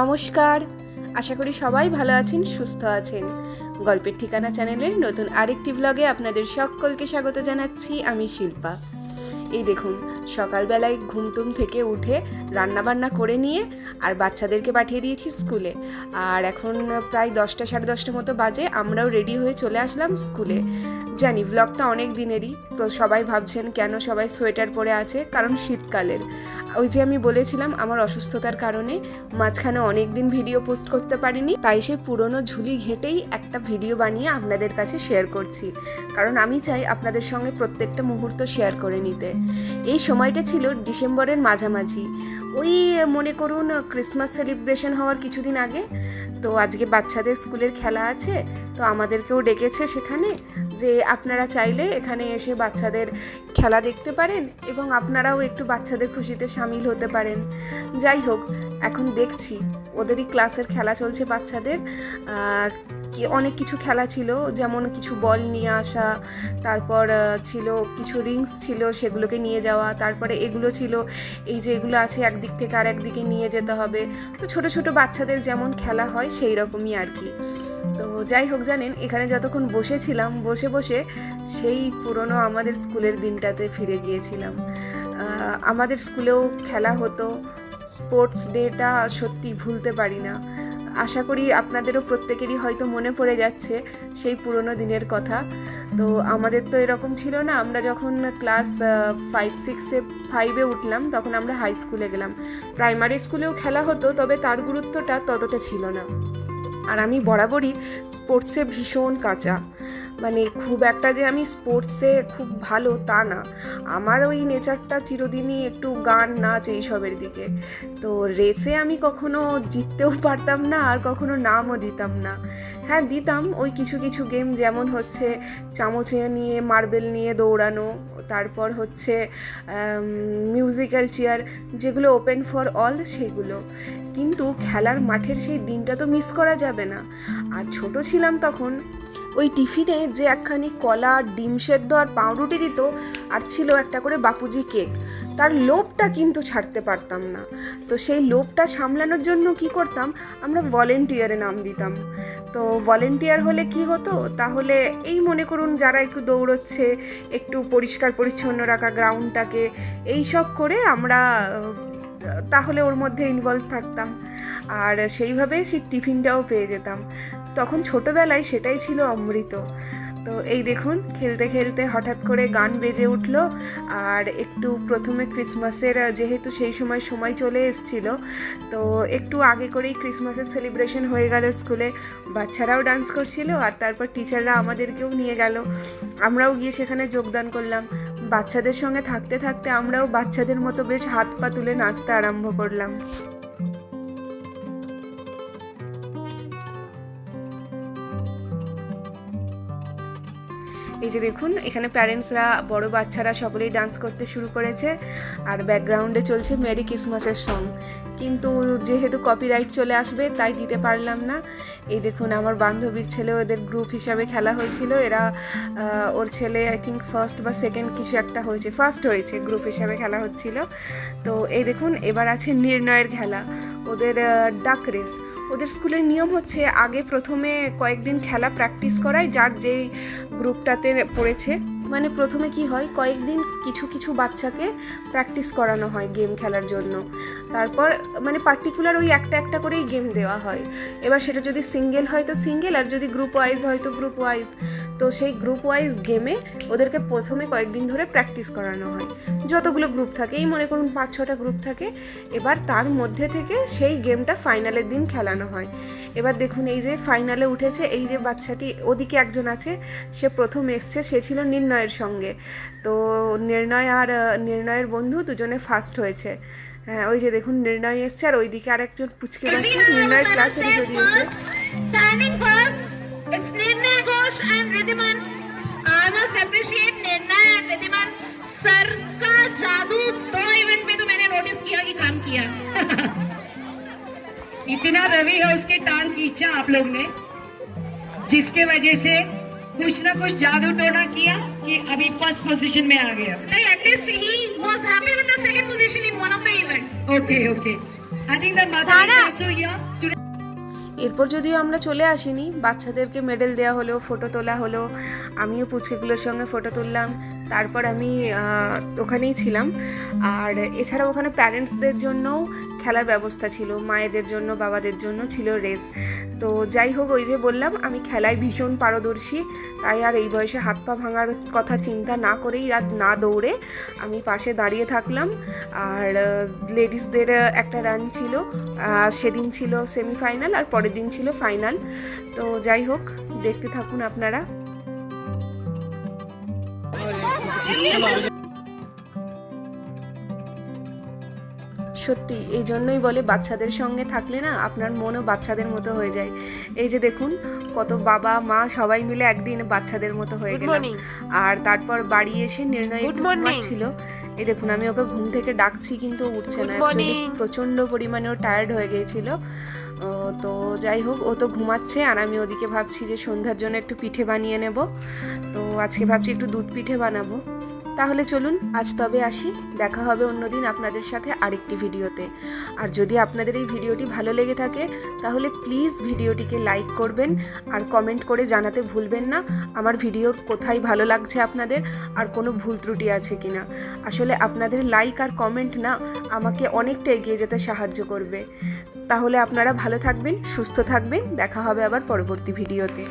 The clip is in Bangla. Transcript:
নমস্কার। আশা করি সবাই ভালো আছেন, সুস্থ আছেন। গল্পের ঠিকানা চ্যানেলের নতুন আরেকটি ব্লগে আপনাদের সকলকে স্বাগত জানাচ্ছি, আমি শিল্পা। এই দেখুন সকালবেলায় ঘুমটুম থেকে উঠে রান্নাবান্না করে নিয়ে আর বাচ্চাদেরকে পাঠিয়ে দিয়েছি স্কুলে। আর এখন প্রায় দশটা, সাড়ে দশটা মতো বাজে, আমরাও রেডি হয়ে চলে আসলাম স্কুলে। জানি ব্লগটা অনেক দিনেরই, তো সবাই ভাবছেন কেন সবাই সোয়েটার পরে আছে? কারণ শীতকালের। ওই যে আমি বলেছিলাম, আমার অসুস্থতার কারণে মাঝখানে অনেক দিন ভিডিও পোস্ট করতে পারিনি, তাই সে পুরনো ঝুলি ঘেটেই একটা ভিডিও বানিয়ে আপনাদের কাছে শেয়ার করছি। কারণ আমি চাই আপনাদের সঙ্গে প্রত্যেকটা মুহূর্ত শেয়ার করে নিতে। এই সময়টা ছিল ডিসেম্বরের মাঝামাঝি। ওই, মনে করুন, ক্রিসমাস সেলিব্রেশন হওয়ার কিছুদিন আগে। তো আজকে বাচ্চাদের স্কুলের খেলা আছে, তো আমাদেরকেও ডেকেছে সেখানে যে আপনারা চাইলে এখানে এসে বাচ্চাদের খেলা দেখতে পারেন এবং আপনারাও একটু বাচ্চাদের খুশিতে সামিল হতে পারেন। যাই হোক, এখন দেখছি। ওদেরই ক্লাসের খেলা চলছে বাচ্চাদের। অনেক কিছু খেলা ছিল, যেমন কিছু বল নিয়ে আসা, তারপর ছিল কিছু রিংস ছিল সেগুলোকে নিয়ে যাওয়া, তারপরে এগুলো ছিল, এই যে এগুলো আছে একদিক থেকে আর একদিকে নিয়ে যেতে হবে। তো ছোট ছোট বাচ্চাদের যেমন খেলা হয় সেই রকমই আর কি। তো যাই হোক জানেন, এখানে যতক্ষণ বসেছিলাম, বসে বসে সেই পুরনো আমাদের স্কুলের দিনটাতে ফিরে গিয়েছিলাম। আমাদের স্কুলেও খেলা হতো। স্পোর্টস ডেটা সত্যি ভুলতে পারি না। আশা করি আপনাদেরও প্রত্যেকেরই হয়তো মনে পড়ে যাচ্ছে সেই পুরনো দিনের কথা। তো আমাদের তো এরকম ছিল না, আমরা যখন ক্লাস ফাইভ সিক্সে ফাইভে উঠলাম, তখন আমরা হাই স্কুলে গেলাম। প্রাইমারি স্কুলেও খেলা হতো, তবে তার গুরুত্বটা ততটা ছিল না। আর আমি বরাবরই স্পোর্টসে ভীষণ কাঁচা। মানে খুব একটা যে আমি স্পোর্টসে খুব ভালো তা না। আমার ওই নেচারটা চিরদিনই একটু গান, নাচ এইসবের দিকে। তো রেসে আমি কখনো জিততেও পারতাম না আর কখনো নামও দিতাম না। হ্যাঁ দিতাম ওই কিছু কিছু গেম যেমন হচ্ছে চামচে নিয়ে মার্বেল নিয়ে দৌড়ানো, তারপর হচ্ছে মিউজিক্যাল চেয়ার যেগুলো ওপেন ফর অল সেগুলো। কিন্তু খেলার মাঠের সেই দিনটা তো মিস করা যাবে না। আর ছোট ছিলাম তখন ওই টিফিনে যে একখানি কলা, ডিম সেদ্ধ আর পাউরুটি দিত, আর ছিল একটা করে বাপুজি কেক। তার লোভটা কিন্তু ছাড়তে পারতাম না। তো সেই লোভটা সামলানোর জন্য কি করতাম? আমরা ভলেন্টিয়ারে নাম দিতাম। তো ভলেন্টিয়ার হলে কি হতো? তাহলে এই মনে করুন যারা একটু দৌড়চ্ছে, একটু পরিষ্কার পরিচ্ছন্ন রাখা গ্রাউন্ডটাকে এই সব করে আমরা তাহলে ওর মধ্যে ইনভলভ থাকতাম। আর সেইভাবে সেই টিফিনটাও পেয়ে যেতাম। তখন ছোটবেলায় সেটাই ছিল অমৃত। তো এই দেখুন, খেলতে খেলতে হঠাৎ করে গান বেজে উঠল আর একটু প্রথমে ক্রিসমাসের যেহেতু সেই সময় সময় চলে এসছিল, তো একটু আগে করেই ক্রিসমাসের সেলিব্রেশন হয়ে গেল স্কুলে। বাচ্চারাও ডান্স করছিল আর তারপর টিচাররা আমাদেরকেও নিয়ে গেল। আমরাও গিয়ে সেখানে যোগদান করলাম। বাচ্চাদের সঙ্গে থাকতে থাকতে আমরাও বাচ্চাদের মতো বেশ হাত পা তুলে নাচতে আরম্ভ করলাম। এই যে দেখুন, এখানে প্যারেন্টসরা বড় বাচ্চারা সকলেই ডান্স করতে শুরু করেছে আর ব্যাকগ্রাউন্ডে চলছে মেরি ক্রিসমাসের সং কিন্তু যেহেতু কপিরাইট চলে আসবে, তাই দিতে পারলাম না। এই দেখুন, আমার বান্ধবীর ছেলে ওদের গ্রুপ হিসাবে খেলা হয়েছিল। এরা ওর ছেলে আই থিঙ্ক ফার্স্ট বা সেকেন্ড কিছু একটা হয়েছে ফার্স্ট হয়েছে গ্রুপ হিসাবে খেলা হচ্ছিল। তো এই দেখুন, এবার আছে নির্ণয়ের খেলা। ওদের ডাক রেস ওদের স্কুলের নিয়ম হচ্ছে আগে প্রথমে কয়েকদিন খেলা প্র্যাকটিস করায় যার যেই গ্রুপটাতে পড়েছে। মানে প্রথমে কি হয়, কয়েকদিন কিছু কিছু বাচ্চাকে প্র্যাকটিস করানো হয় গেম খেলার জন্য। তারপর মানে পার্টিকুলার ওই একটা একটা করেই গেম দেওয়া হয়। এবার সেটা যদি সিঙ্গেল হয় তো সিঙ্গেল আর যদি গ্রুপ ওয়াইজ হয় তো গ্রুপ ওয়াইজ তো সেই গ্রুপ ওয়াইজ গেমে ওদেরকে প্রথমে কয়েকদিন ধরে প্র্যাকটিস করানো হয়। যতগুলো গ্রুপ থাকে এই মনে করুন পাঁচ ছটা গ্রুপ থাকে এবার তার মধ্যে থেকে সেই গেমটা ফাইনালের দিন খেলানো হয়। এবার দেখুন এই যে ফাইনালে উঠেছে এই যে বাচ্চাটি ওদিকে একজন আছে সে প্রথম এসছে সে ছিল নির্ণয়ের সঙ্গে। তো নির্ণয় আর নির্ণয়ের বন্ধু দুজনে ফার্স্ট হয়েছে। হ্যাঁ ওই যে দেখুন নির্ণয় এসছে আর ওইদিকে আরেকজন পুচকে বাচ্চা নির্ণয়ের ক্লাসেরই যদি এসে इतना रवि है उसके टांग खींचा आप लोग ने जिसके वजह से कुछ ना कुछ जादू टोना किया कि अभी फ़र्स्ट पोजीशन में आ गया। नहीं at least he was happy with the second position in one of the event okay okay I think that माता এরপর যদিও আমরা চলে আসিনি, বাচ্চাদেরকে মেডেল দেওয়া হলো ফটো তোলা হলো, আমিও পুচকেগুলোর সঙ্গে ফটো তুললাম, তারপর আমি ওখানেই ছিলাম। আর এছাড়া ওখানে প্যারেন্টসদের জন্যও খেলার ব্যবস্থা ছিল, মায়েদের জন্য, বাবাদের জন্য ছিল রেস। তো যাই হোক, ওই যে বললাম, আমি খেলায় ভীষণ পারদর্শী, তাই আর এই বয়সে হাত পা ভাঙার কথা চিন্তা না করেই আর না দৌড়ে আমি পাশে দাঁড়িয়ে থাকলাম। আর লেডিসদের একটা রান ছিল সেদিন ছিল সেমিফাইনাল আর পরের দিন ছিল ফাইনাল তো যাই হোক, দেখতে থাকুন আপনারা। সত্যি এই জন্যই বলে বাচ্চাদের সঙ্গে থাকলে না আপনার মনও বাচ্চাদের মতো হয়ে যায়। এই যে দেখুন কত বাবা মা সবাই মিলে একদিন বাচ্চাদের মতো হয়ে গেলাম। আর তারপর বাড়ি এসে নির্ণয়. ছিল এই দেখুন আমি ওকে ঘুম থেকে ডাকছি কিন্তু উঠছে না। অ্যাকচুয়ালি. প্রচণ্ড পরিমাণে ও টায়ার্ড হয়ে গিয়েছিল। তো যাই হোক ও তো ঘুমাচ্ছে আর আমি ওদিকে ভাবছি যে সন্ধ্যার জন্য একটু পিঠে বানিয়ে নেব। তো আজকে ভাবছি একটু দুধ পিঠে বানাবো। তাহলে চলুন আজ তবে আসি। দেখা হবে অন্যদিন আপনাদের সাথে আরেকটি ভিডিওতে। আর যদি আপনাদের এই ভিডিওটি ভালো লেগে থাকে, তাহলে প্লিজ ভিডিওটিকে লাইক করবেন আর কমেন্ট করে জানাতে ভুলবেন না, আমার ভিডিওর কোথায় ভালো লাগছে আপনাদের আর কোনো ভুল ত্রুটি আছে কিনা। আসলে আপনাদের লাইক আর কমেন্ট না, আমাকে অনেকটা এগিয়ে যেতে সাহায্য করবে। তাহলে আপনারা ভালো থাকবেন, সুস্থ থাকবেন, দেখা হবে আবার পরবর্তী ভিডিওতে।